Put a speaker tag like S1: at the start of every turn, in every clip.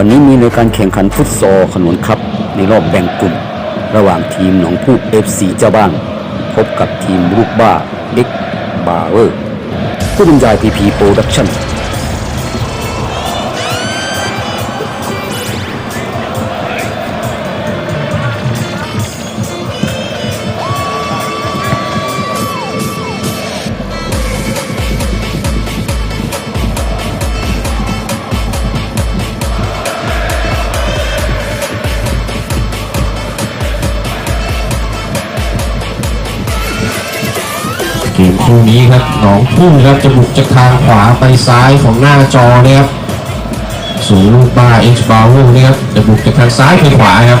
S1: วันนี้มีในการแข่งขันฟุตซอลขนวนครับในรอบแบ่งกลุ่ม ระหว่างทีมหนองพูก FC เจ้าบ้าน พบกับทีมลูกบ้าเด็กบาเวอร์ ผู้บรรยาย PP Production
S2: เกม คู่นี้ครับหนองพุ่งครับจะบุกจากทางขวาไปซ้ายของหน้าจอนะครับสูงลูกบาเอ็กซ์บาวเวอร์นะครับจะบุกจากทางซ้ายไปขวาครับ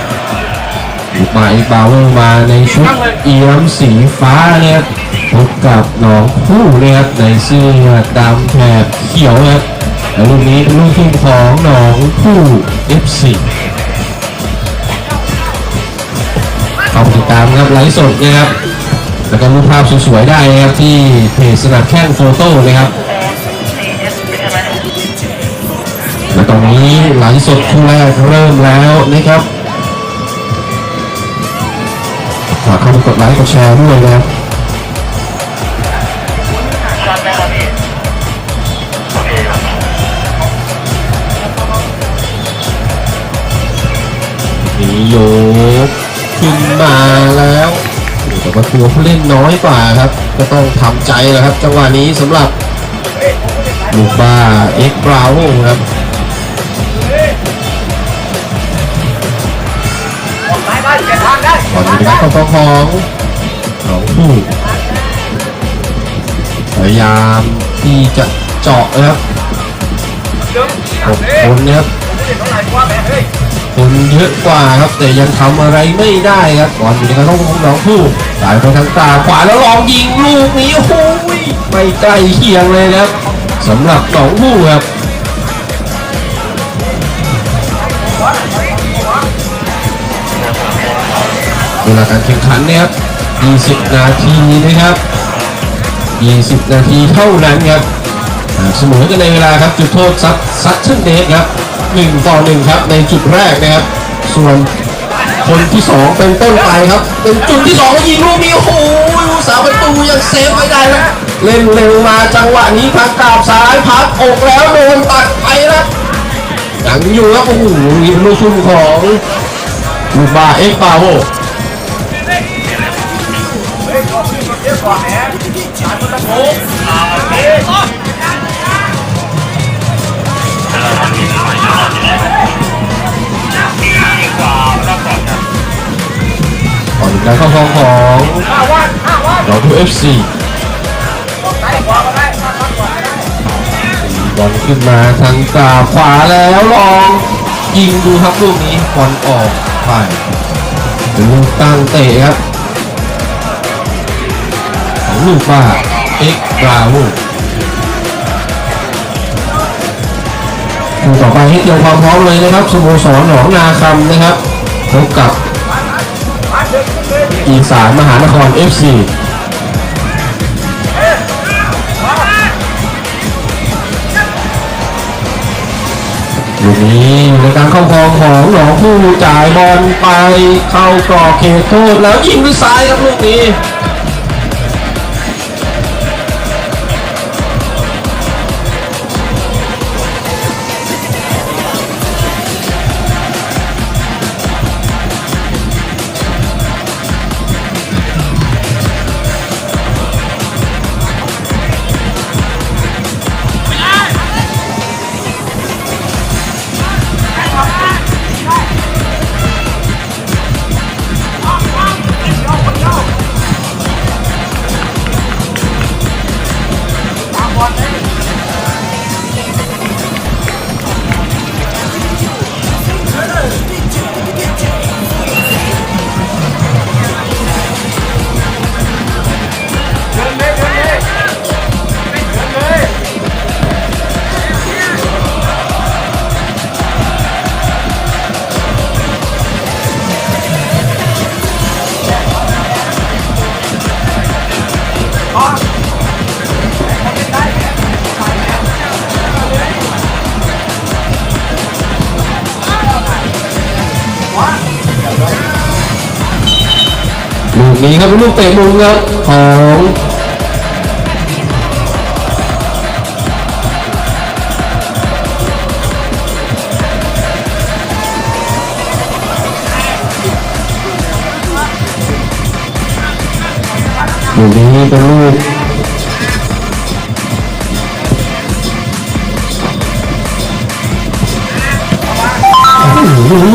S2: ลูกบาเอ็กซ์บาวเวอร์มาในชุดเอี่ยมสีฟ้านะครับพบกับหนองพุ่งนะครับในเสื้อดำแถบเขียวนะครับแล้วลูกนี้เป็นลูกทุ่งของหนองพุ่ง FC เข้าไปติดตามครับไลฟ์สดนะครับ แล้วก็รูปภาพสวยๆได้นะครับที่เพจสนับแข้งโฟโต้นะครับและตอนนี้ไลฟ์สดคู่แรกเริ่มแล้วนะครับฝากเข้าไปกดไลค์กดแชร์ด้วยนะครับ
S3: ชัดไหมครับพี่โอเคครับ
S2: มีโยกขึ้นมาแล้ว แต่ว่าตัวผู้เล่นน้อยกว่าครับ ก็ต้องทำใจแล้วครับ จังหวะนี้สำหรับลูกบ้าเอ็กบราวครับ
S3: ได้ได้เปลี่ยนทางได้
S2: ตอนนี้เป็นการของของของผู้พยายามที่จะเจาะนะครับหกคนนะครับคนเยอะกว่าครับแต่ยังทำอะไรไม่ได้ครับก่อนอยู่ในการของของน้องผู้ สายไปทางตาขวาแล้วลองยิงลูกนี้โอ้โหไม่ใกล้เคียงเลยนะครับสำหรับสองผู้ครับเวลาการแข่งขันเนี่ยครับ20 นาทีนะครับ 20 นาทีเท่านั้นครับเสมอกันในเวลาครับจุดโทษซัดซัดเช่นเดทครับ1ต่อ1ครับในจุดแรกนะครับ ส่วน คนที่2เป็นต้นไปครับ เป็นจุดที่2แล้วยิงลูกนี้โอ้โหลูกสาวประตูยังเซฟไว้ได้นะเล่นเร็วมาจังหวะนี้ทางกราบซ้ายพักอกแล้วโดนตัดไปนะยังอยู่ครับโอ้โหนี่เป็นลูกทุ่มของลูกบาเอ็กบาโว
S3: เขอะกว่าแม่สายมันตะโกนอ่าโอเค
S2: ก่อนการเข้าของของเราทูเอฟซีบอลขึ้นมาทางกาขวาแล้วลอง ยิงดูครับลูกนี้บอลออกไปเป็นลูกตั้งเตะครับของลูกป้าเอ็กบราวูต่อไปให้เตรียมความพร้อมเลยนะครับสโมสรหนองนาคำนะครับพบกับ อีสานมหานคร FC ลูกนี้ในการเข้าครองของหนองผู้จ่ายบอลไปเข้ากรอบเขตโทษแล้วยิงด้วยซ้ายครับลูกนี้ นี้ครับเป็นลูกเตะมุมครับของลูกนี้เป็นลูก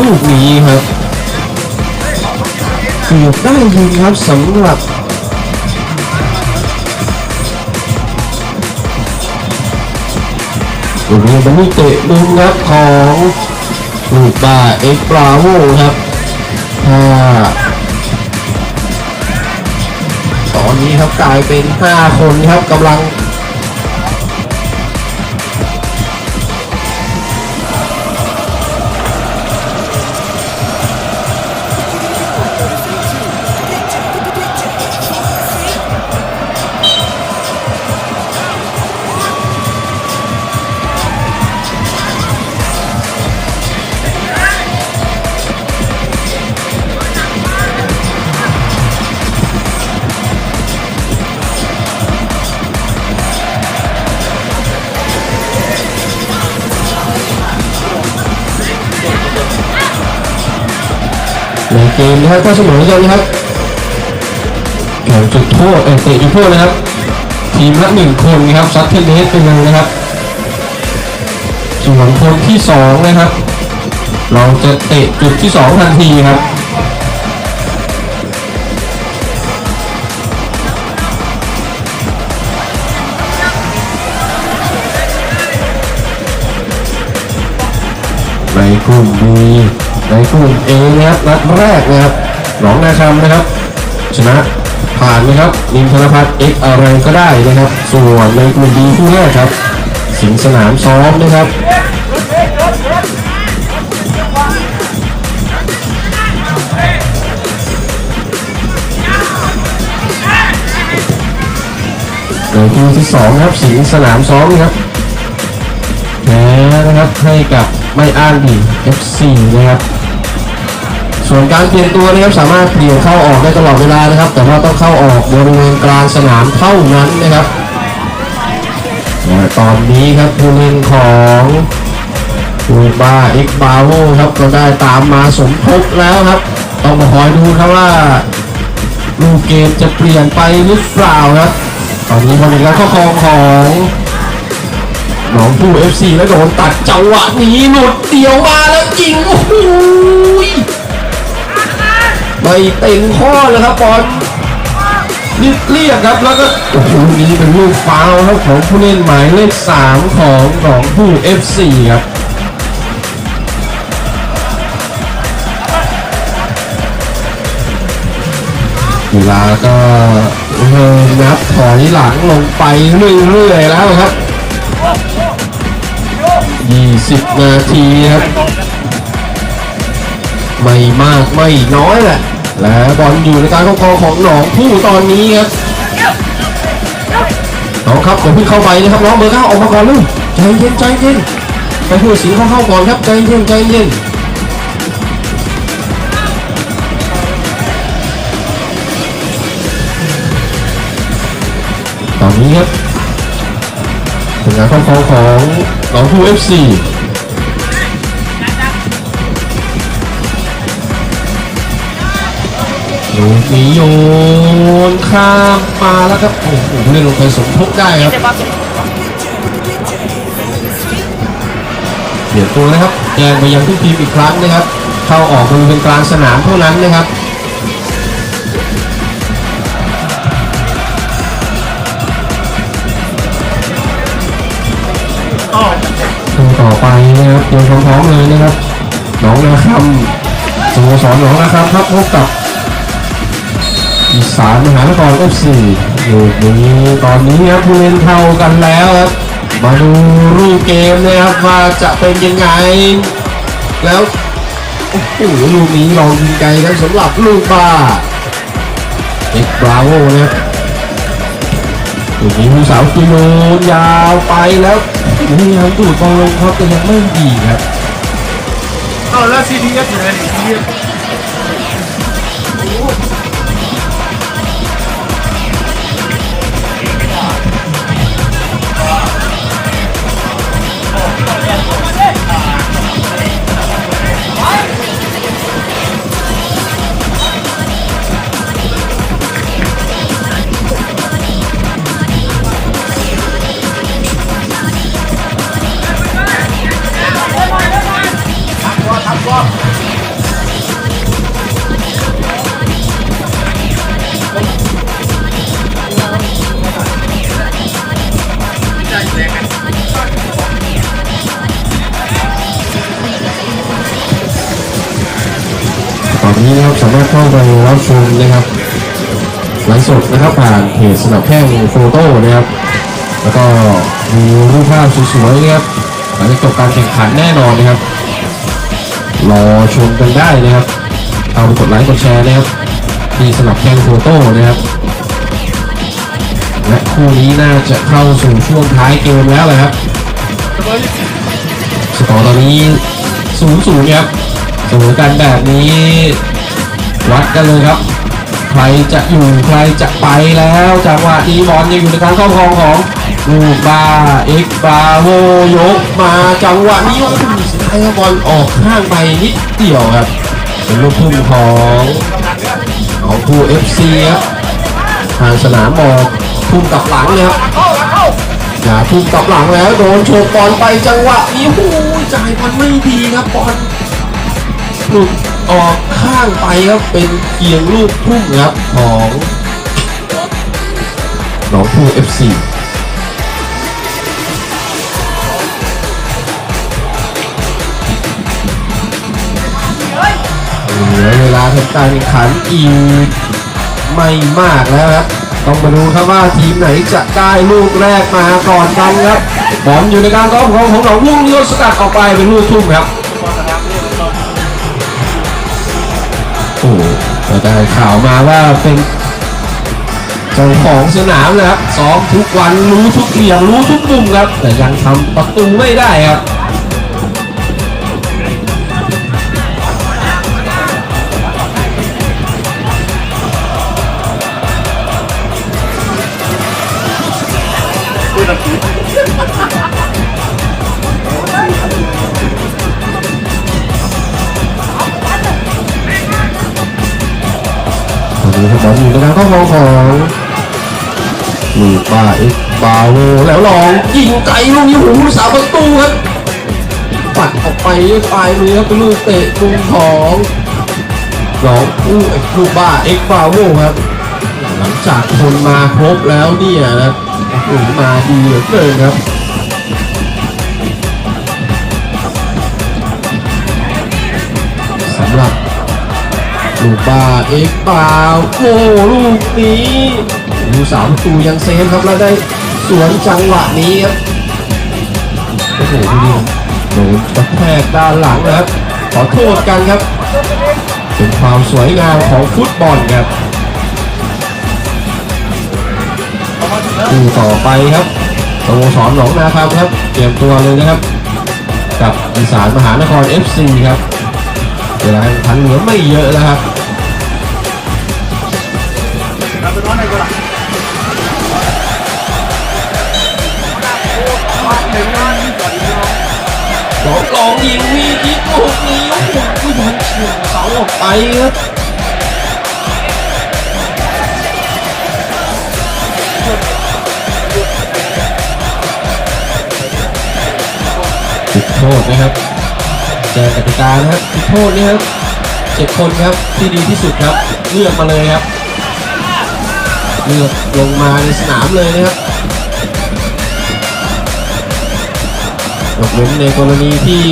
S2: ลูกนี้ครับ ได้ยิงครับสำหรับลูกนี้เป็นลูกเตะมุมครับของลูกบาเอ็กบราโวครับถ้าตอนนี้ครับกลายเป็น 5 คนครับกำลัง เกมนะครับก็เสมอกันนะครับแข่งจุดโทษเออเตะจุดโทษนะครับ ทีมละหนึ่งคนนะครับซัดเทนเดสเปเลยนะครับ ส่วนคนที่สองนะครับ เราจะเตะจุดที่สองทันทีครับ กลุ่มดีในกลุ่มเอนะครับนัดแรกนะครับหนองนาคำนะครับ ชนะผ่านนะครับนิมธนพัฒน์เอ็กอะไรก็ได้นะครับ ส่วนในกลุ่มดีคู่แรกครับ สิงสนามซ้อมนะครับในคู่ที่สองครับสิงสนามซ้อมนะครับแพ้นะครับให้กับ ไม่อ้างดี FC นะครับ ส่วนการเปลี่ยนตัวนะครับสามารถเปลี่ยนเข้าออกได้ตลอดเวลานะครับ แต่ว่าต้องเข้าออกบริเวณกลางสนามเท่านั้นนะครับตอนนี้ครับผู้เล่นของปูบาเอ็กบาโวครับก็ได้ตามมาสมทบแล้วครับ ต้องมาคอยดูครับว่าลูกเกมจะเปลี่ยนไปหรือเปล่าครับ ตอนนี้พอเป็นการเข้าครองของ หนองผู้ FC แล้วโดนตัดจังหวะนี้หลุดเดียวมาแล้วยิงโอ้โหยไม่เต็งข้อเลยครับบอลรีบเรียกครับแล้วก็โอ้โหนี้เป็นลูกฟาวล์ครับของผู้เล่นหมายเลข3ของหนองผู้ FC ครับเวลาก็เริ่มนับถอยหลังลงไปเรื่อยๆแล้วครับ 20 นาทีครับ ไม่มากไม่น้อยแหละ และบอลอยู่ในการครอบครองของหนองผู้ตอนนี้ครับน้องครับผมเพิ่งเข้าไปนะครับน้องเบอร์เก้าออกมาก่อนลูกใจเย็นใจเย็นไปพูดสีเข้าเข้าก่อนครับใจเย็นใจเย็นตอนนี้ครับ ผลงานครอบครองของหนองผู้ FC ลูกนี้โยนข้ามมาแล้วครับโอ้โหผู้เล่นลงไปสมทบได้ครับเปลี่ยนตัวนะครับแยงไปยังทุกทีมอีกครั้งนะครับ เข้าออกบริเวณกลางสนามเท่านั้นนะครับ ต่อไปนะครับเตรียมพร้อมๆเลยนะครับหนองนาคำสโมสรหนองนาคำครับพบกับอีสานมหานคร FC ลูกนี้ตอนนี้ครับผู้เล่นเท่ากันแล้วครับมาดูรูปเกมนะครับว่าจะเป็นยังไง แล้วโอ้โหลูกนี้ลองยิงไกลครับสำหรับลูกบาเอ็กบราโวนะครับลูกนี้ผู้สาวกิโลยาวไปแล้ว พยายามดูดบอลลงครับแต่ยังไม่ดีครับ
S3: เอาแล้วซีดีเอฟอยู่ไหนซีดีเอ
S2: ส สามารถเข้าไปรับชมนะครับไลฟ์สดนะครับผ่านเพจสนับแข้งโฟโต้นะครับแล้วก็มีรูปภาพสวยๆนะครับหลังจากจบการแข่งขันแน่นอนนะครับรอชมกันได้นะครับเอาไปกดไลค์กดแชร์นะครับที่สนับแข้งโฟโต้นะครับและคู่นี้น่าจะเข้าสู่ช่วงท้ายเกมแล้วแหละครับสกอร์ตอนนี้ศูนย์ครับเสมอกันแบบนี้ วัดกันเลยครับ ใครจะอยู่ใครจะไปแล้วจังหวะนี้บอลยังอยู่ในการครอบครองของลูกบาเอ็กบาโวยกมาจังหวะนี้โอ้โหสุดท้ายครับบอลออกข้างไปนิดเดียวครับเป็นลูกทุ่มของของผู้ FC ครับทางสนามบอกทุ่มกลับหลังเลยครับอย่าทุ่มกลับหลังแล้วโดนโฉบบอลไปจังหวะนี้โอ้ยจ่ายบอลไม่ดีครับบอลหลุดออก ข้างไปครับเป็นเกียงลูกทุ่มครับของหนองพูเอฟซีเหลือเวลาทำการแข่งขันอีกไม่มากแล้วครับ ต้องมาดูครับว่าทีมไหนจะได้ลูกแรกมาก่อนกันครับบอลอยู่ในการรอบของของหนองพุ่งเลี้ยวสกัดออกไปเป็นลูกทุ่มครับ ได้ข่าวมาว่าเป็นเจ้าของสนามนะครับซ้อมทุกวันรู้ทุกเหลี่ยมรู้ทุกมุมครับ แต่ยังทำประตูไม่ได้ครับ บอลอยู่ในการครองของลูกบาเอ็กบาโวแล้วลองยิงไกลลูกนี้หูสามประตูครับปัดออกไปด้วยปลายมือครับเป็นลูกเตะมุมของน้องอู้ลูกบ้าเอ็กบาโวครับ หลังจากคนมาครบแล้วเนี่ยนะโอ้มาดีเหลือเกินครับสำหรับ ลูกบาเอกบาโอ้ลูกนี้ดูสามตูยังเซฟครับแล้วได้สวนจังหวะนี้ครับโอ้โหดูดิโดนกระแทกด้านหลังนะครับ ขอโทษกันครับ เป็นความสวยงามของฟุตบอลครับคู่ต่อไปครับสโมสรหนองนาคำครับ เตรียมตัวเลยนะครับ กับอีสานมหานคร FC ครับเวลาแข่งขันเหลือไม่เยอะแล้วครับ
S3: ล
S2: องลองยิงมียิงลูกนี้โอ้โหบอลเฉียงเสาออกไปครับจุดโทษนะครับแจกกติกานะครับจุดโทษนี่ครับเจ็ดคนครับที่ดีที่สุดครับ เลือกมาเลยครับ เลือกลงมาในสนามเลยนะครับ ยกเว้นในกรณีที่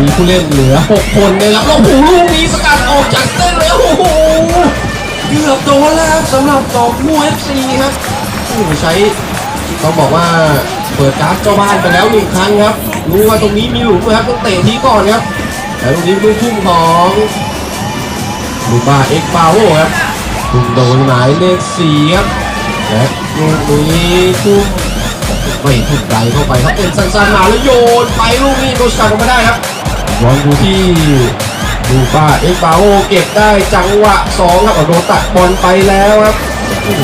S2: มีผู้เล่นเหลือ 6 คนนะครับแล้วโอ้โหลูกนี้สกัดออกจากเส้นเลยโอ้โหเกือบโดนแล้วครับสำหรับดอกมูเอฟซีครับโอ้ใช้ต้องบอกว่าเปิดการ์ดเจ้าบ้านไปแล้วหนึ่งครั้งครับ รู้ว่าตรงนี้มีหลุมนะครับต้องเตะทีก่อนครับแต่ตรงนี้ลูกทุ่มของลูกบาเอ็กปาโวครับทุ่มโดนหมายเลขสี่ครับและลูกนี้ทุ่ม ไม่ถูกไกลเข้าไปครับเป็นสั้นๆมาแล้วโยนไปลูกนี้โดนสกัดออกมาได้ครับบอลอยู่ที่ดูป้าเอ็กบาโอเก็บได้จังหวะสองครับเอาโดนตัดบอลไปแล้วครับ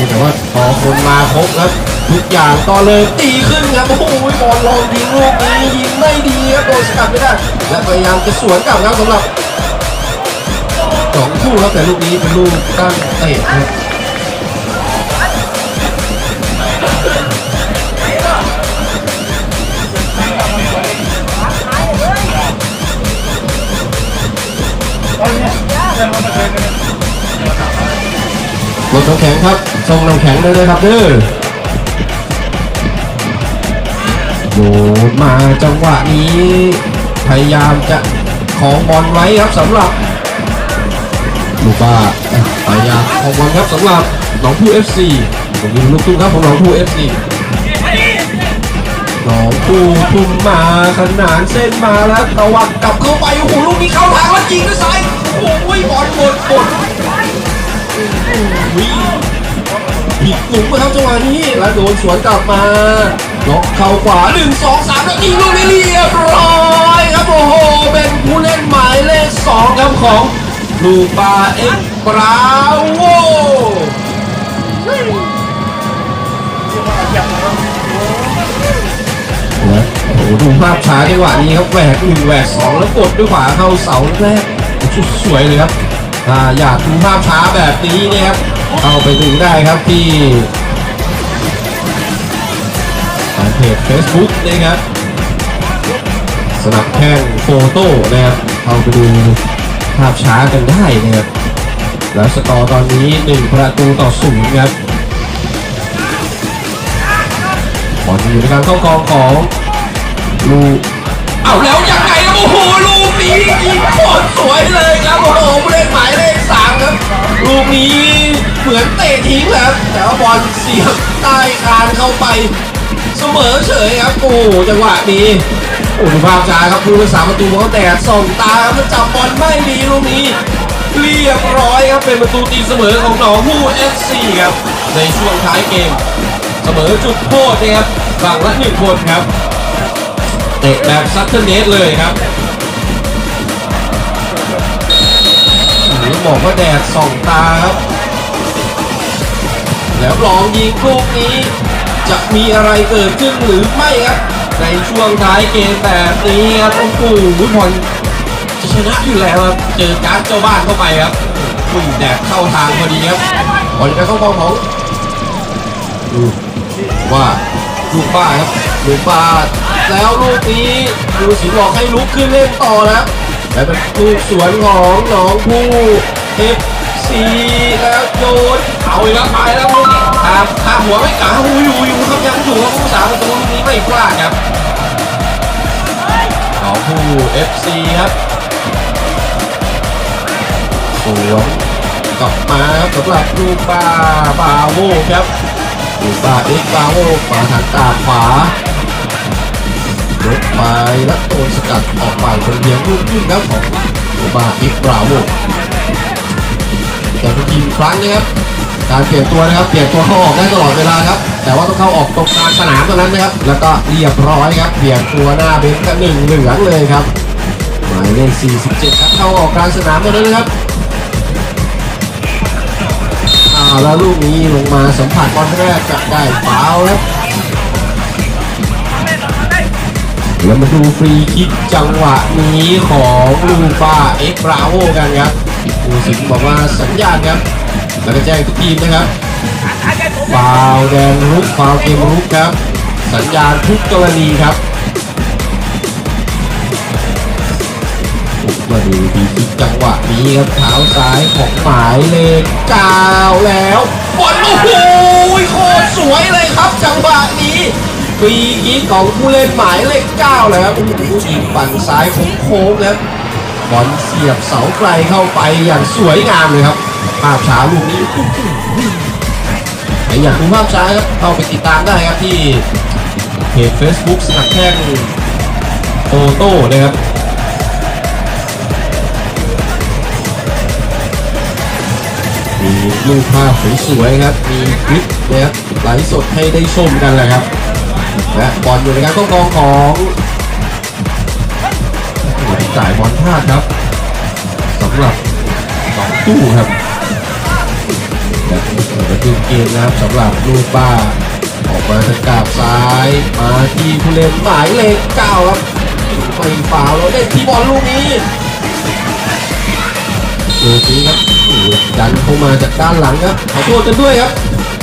S2: แต่ว่าพอคนมาครบครับทุกอย่างก็เลยตีขึ้นครับโอ้โหบอลลองยิงลูกนี้ยิงไม่ดีครับโดนสกัดไม่ได้และพยายามจะสวนกลับครับสำหรับสองคู่ครับแต่ลูกนี้เป็นลูกตั้งเตะครับ รถน้ำแข็งครับส่งน้ำแข็งเลยนะครับเด้อโดดมาจังหวะนี้ พยายามจะของบอลไว้ครับสำหรับลูกบ้าไปยากของบอลครับสำหรับหนองผู้ FC ตรงนี้ลูกทุ่งครับของหนองผู้ FC หนองผู้ทุ่มมาขนานเส้นมาแล้วตะวัดกลับเข้าไปโอ้โหลูกนี้เข้าทางแล้วยิงด้วยซ้ายโอ้โห บอลหมดหมดวิ่งผิดหลุมนะครับจังหวะนี้แล้วโดนสวนกลับมาล็อกเข่าขวาหนึ่งสองสามแล้วยิงลูกนี้เรียบร้อยครับโอ้โห เป็นผู้เล่นหมายเลขสองครับของลูปาเอ็กบราโวโอ้โหดูภาพช้าจังหวะนี้ครับแหวกหนึ่งแหวกสองแล้วกดด้วยขวาเข้าเสาแรก ชุดสวยเลยครับถ้าอยากดูภาพช้าแบบนี้เนะครับเข้าไปดูได้ครับที่ทางเพจ Facebook นะครับสนับแข่งโฟโต้นะครับเข้าไปดูภาพช้ากันได้นะครับแล้วสกอร์ตอนนี้ 1 ประตูต่อศูนย์ครับบอลอยู่ในการเข้ากองของลูเอาแล้วยังไง อ้โหลูกนี้ยิงโคตรสวยเลยครับโอ้โหผู้เล่นหมายเลขสามครับลูกนี้เหมือนเตะทิ้งและครับแต่ว่าบอลเสียบใต้คานเข้าไป เสมอเฉยครับโอ้จังหวะนี้โอ้ดูภาพช้าครับผู้รักษาประตูเขาแต่ส่องตาครับแล้วจับบอลไม่ดีลูกนี้เรียบร้อยครับเป็นประตูตีเสมอของหนองผู้ FC ครับในช่วงท้ายเกม เสมอจุดโทษนะครับฝั่งละหนึ่งคนครับ เตะแบบซัตเทอร์เนสเลยครับหรือบอกว่าแดดส่องตาครับ แล้วลองยิงลูกนี้ จะมีอะไรเกิดขึ้นหรือไม่ครับ ในช่วงท้ายเกมแบบนี้ครับโอ้โหบอลจะชนะอยู่แล้วครับ เจอการดเจ้าบ้านเข้าไปครับอุ้ยแดดเข้าทางพอดีครับบอลไปเข้าบอลของดูว่า ลูกบ้าครับลูกบ้าแล้วลูกนี้ดูสิงห์บอกให้ลุกขึ้นเล่นต่อนะและเป็นลูกสวนของหนองผู้เอฟซีแล้วโยนเอาอีกแล้วไปแล้วลูกนี้ข้ามข้ามหัวไม่กล้าอยู่อยู่อยู่ครับยังอยู่ครับผู้สาประตูลูกนี้ไม่พลาดครับหนองผู้เอฟซีครับสวนกลับมาครับสำหรับลูกบ้าบาโวครับ ลูบาเอ็กบาโวมาทางตาขวายกไปแล้วโดนสกัดออกไปคนเดียวลูกขึ้นครับของลูบาเอ็กบราโวแต่ทุกทีครั้งนะครับการเปลี่ยนตัวนะครับเปลี่ยนตัวเข้าออกได้ตลอดเวลาครับ แต่ว่าต้องเข้าออกตรงกลางสนามเท่านั้นนะครับ แล้วก็เรียบร้อยครับเปลี่ยนตัวหน้าเบนก็หนึ่งเหลืองเลยครับหมายเลข47ครับเข้าออกกลางสนามเท่านั้นนะครับ อ่าแล้วลูกนี้ลงมาสัมผัสบอลแรกจะได้ฟาวล์ครับแล้วมาดูฟรีคิกจังหวะนี้ของลูฟาเอ็กบราโวกันครับดูสิงห์บอกว่าสัญญาณครับแล้วก็แจ้งทุกทีมนะครับฟาวแดงรุกฟาวเกมรุกครับ สัญญาณทุกกรณีครับ มาดูดีคิกจังหวะนี้ครับเท้าซ้ายของหมายเลขเก้าแล้วบอลโอ้โหโคตรสวยเลยครับจังหวะนี้ฟรีคิกของผู้เล่นหมายเลขเก้าเลยครับโอ้โหยิงฝั่งซ้ายโค้งแล้วบอลเสียบเสาไกลเข้าไปอย่างสวยงามเลยครับภาพช้าลูกนี้ใครอยากดูภาพช้าครับเข้าไปติดตามได้ครับที่เพจ Facebook สนับแข้งโตโต้นะครับ รูปภาพสวยๆครับ มีคลิปนะครับไลฟ์สดให้ได้ชมกันแหละครับ และบอลอยู่ในการควบครองของโอ้จ่ายบอลพลาดครับสำหรับสองตู้ครับและเปิดขึ้นเกมนะครับสำหรับลูกบ้า ออกมาทางกาบซ้ายมาที่ผู้เล่นหมายเลขเก้าครับไม่ฟาวล์แล้วได้ที่บอลลูกนี้ ลูกนี้ครับโอ้โหดันเข้ามาจากด้านหลังครับขอโทษกันด้วยครับ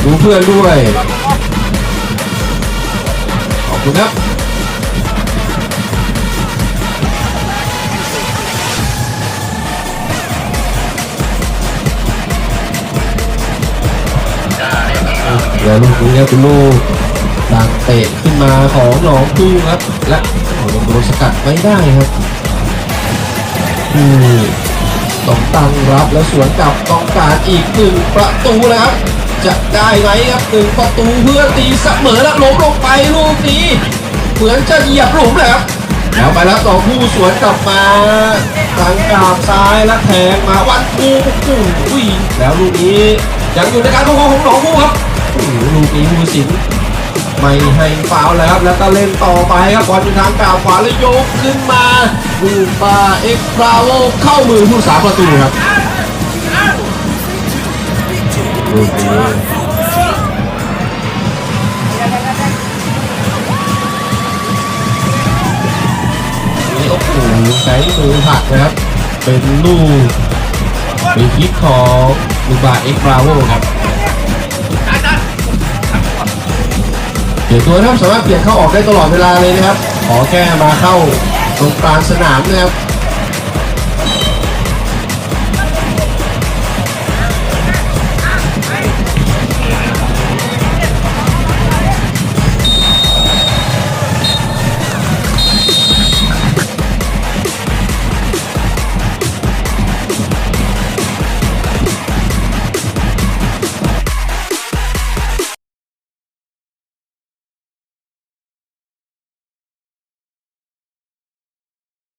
S2: ดูเพื่อนด้วยขอบคุณครับเดี๋ยวลูกนี้ครับเป็ลูกดังเตะขึ้นมาของหนองพึ่งครับ และโอ้โหโดนสกัดไม่ได้ครับอืม ต้องตั้งรับแล้วสวนกลับต้องการอีกหนึ่งประตูแล้วครับจะได้ไหมครับหนึ่งประตูเพื่อตีเสมอแล้วล้มลงไปลูกนี้ เหมือนจะเหยียบหลุมเลยครับแล้วไปแล้วต่อผู้สวนกลับมาทางกราบซ้ายและแทงมาวันกูกูอุ้ยแล้วลูกนี้ยังอยู่ในการปกครองของหนองผู้ครับลูกนี้ผู้สิน ไม่ให้ฟาวแล้วครับแล้วก็เล่นต่อไปครับบอลอยู่ทางกราบขวาแล้วยกขึ้นมาลูกปาเอ็กซ์บราโวเข้ามือผู้สาประตูครับลูกนี้โอ้โหใช้มือผลักนะครับ เป็นลูกเป็นคลิกของลูบาเอ็กบราโวครับ เดี่ยวตัวท่านสามารถเปลี่ยนเข้าออกได้ตลอดเวลาเลยนะครับ ขอแค่มาเข้าตรงกลางสนามนะครับ